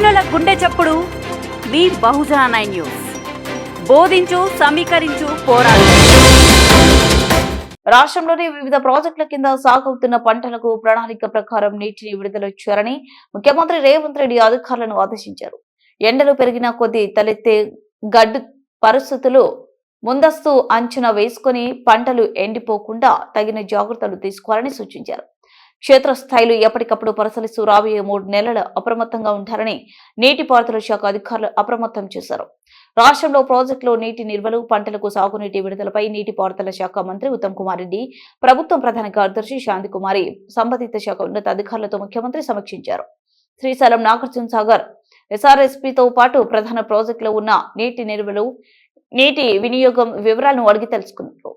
ఎప్పుడు మీ బహుజన nine news. బోధించు సమీకరించు పోరాడు. రాష్ట్రంలోని వివిధ ప్రాజెక్టుల కింద సాగవుతున్న పంటలకు ప్రణాళిక ప్రకారం నీటిని విడుదల చేయాలని ముఖ్యమంత్రి రేవంత్ రెడ్డి అధికారులను ఆదేశించారు. ఎండలు పెరిగిన కొద్దీ తలెత్తే గడ్డు పరిస్థితులు ముందస్తు అంచనా వేసుకొని పంటలు ఎండిపోకుండా తగిన జాగ్రత్తలు తీసుకోవాలని సూచించారు. క్షేత్రస్థాయిలో ఎప్పటికప్పుడు పరిశీలిస్తూ రాబోయే మూడు నెలలు అప్రమత్తంగా ఉంటారని నీటిపారుదల శాఖ అధికారులు అప్రమత్తం చేశారు. రాష్ట్రంలో ప్రాజెక్టులో నీటి నిల్వలు పంటలకు సాగునీటి విడుదలపై నీటిపారుదల శాఖ మంత్రి ఉత్తమ్ కుమార్ రెడ్డి ప్రభుత్వం ప్రధాన కార్యదర్శి శాంతి కుమారి సంబంధిత శాఖ ఉన్నత అధికారులతో ముఖ్యమంత్రి సమీక్షించారు. శ్రీశైలం నాగార్జున సాగర్ ఎస్ఆర్ఎస్పితో పాటు ప్రధాన ప్రాజెక్టులో ఉన్న నీటి నిల్వలు నీటి వినియోగం వివరాలను అడిగి తెలుసుకున్నారు.